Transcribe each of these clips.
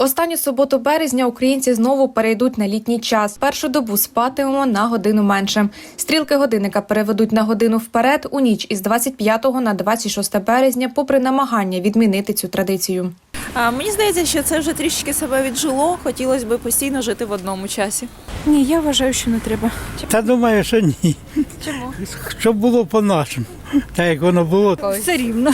Останню суботу березня українці знову перейдуть на літній час. Першу добу спатимемо на годину менше. Стрілки годинника переведуть на годину вперед у ніч із 25 на 26 березня, попри намагання відмінити цю традицію. Мені здається, що це вже трішки себе віджило. Хотілося б постійно жити в одному часі. Ні, я вважаю, що не треба. Та думаю, що ні. Чому? Щоб було по-нашому. Так як воно було. Все рівно.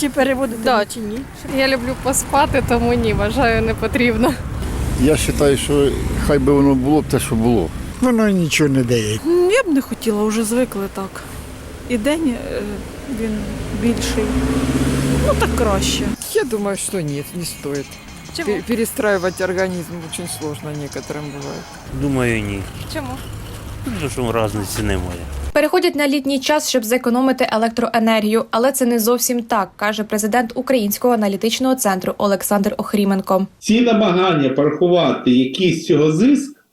Чи переводити? Да, чи ні? Я люблю поспати, тому ні, вважаю, не потрібно. Я вважаю, що хай би воно було б те, що було. Воно нічого не дає. Я б не хотіла, вже звикли так. І день е, він більший. Ну так краще. Я думаю, что нет, не стоит. Чому? Пе- Перестраивать организм очень сложно некоторым бывает. Думаю, ні. Чому? Тому що різниці немає. Переходять на літній час, щоб зекономити електроенергію, але це не зовсім так, каже президент Українського аналітичного центру Олександр Охріменко. ці намагання порахувати якийсь цього зиск,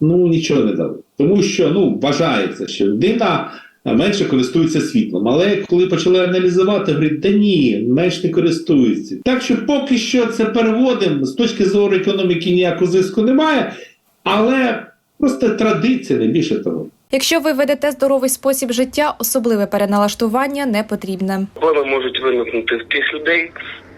ну нічого не дали. Тому що ну вважається, що людина менше користується світлом. Але коли почали аналізувати, говорять, да ні, менш не користується. Так що поки що це переводимо з точки зору економіки ніякого зиску немає, але просто традиція, не більше того. Якщо ви ведете здоровий спосіб життя, особливе переналаштування не потрібне. Проблеми можуть виникнути в тих людей,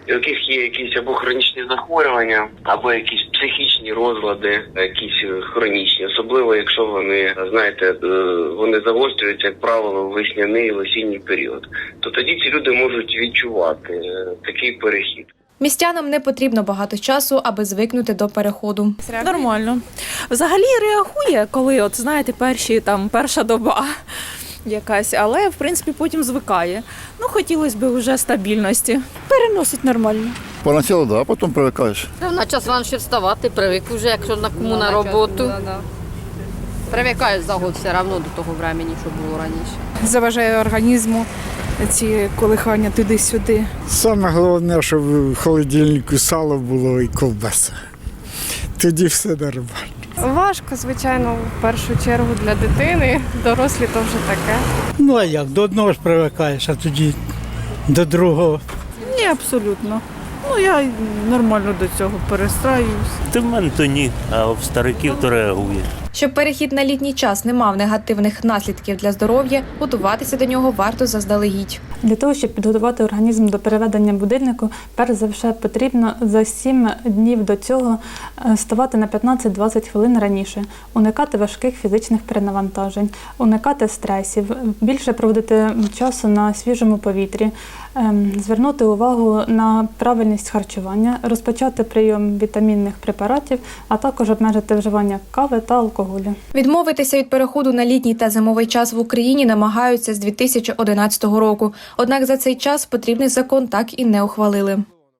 у яких є якісь або хронічні захворювання, або якісь психічні розлади, якісь е, хронічні, особливо якщо вони знаєте, е, вони загострюються, як правило, в весняний і осінній період. То тоді ці люди можуть відчувати е, такий перехід. Містянам не потрібно багато часу, аби звикнути до переходу. Нормально. Взагалі реагує, коли, от знаєте, перші там перша доба якась, але в принципі потім звикає. Ну, хотілося б вже стабільності. Переносить нормально. Поначалу, да, а потім привикаєш. На час раніше вставати, привик вже, якщо на кому на роботу. Привикаєш за год все одно до того времени, що було раніше. Заважає організму ці колихання туди-сюди. Саме головне, щоб в холодильнику сало було і ковбаса. Тоді все нормально. Важко, звичайно, в першу чергу для дитини. Дорослі то вже таке. Ну а як? До одного ж привикаєш, а тоді до другого. Ні, абсолютно. Ну я нормально до цього перестраюсь. Ти в мене то ні, а в стариків то реагує. Щоб перехід на літній час не мав негативних наслідків для здоров'я, готуватися до нього варто заздалегідь. Для того, щоб підготувати організм до переведення будильнику, перш за все потрібно за 7 днів до цього е, вставати на 15-20 хвилин раніше, уникати важких фізичних перенавантажень, уникати стресів, більше проводити часу на свіжому повітрі, ем, звернути увагу на правильність харчування, розпочати прийом вітамінних препаратів, а також обмежити вживання кави та алкоголю. Відмовитися від переходу на літній та зимовий час в Україні намагаються з 2011 року. Однак за цей час потрібний закон так і не ухвалили.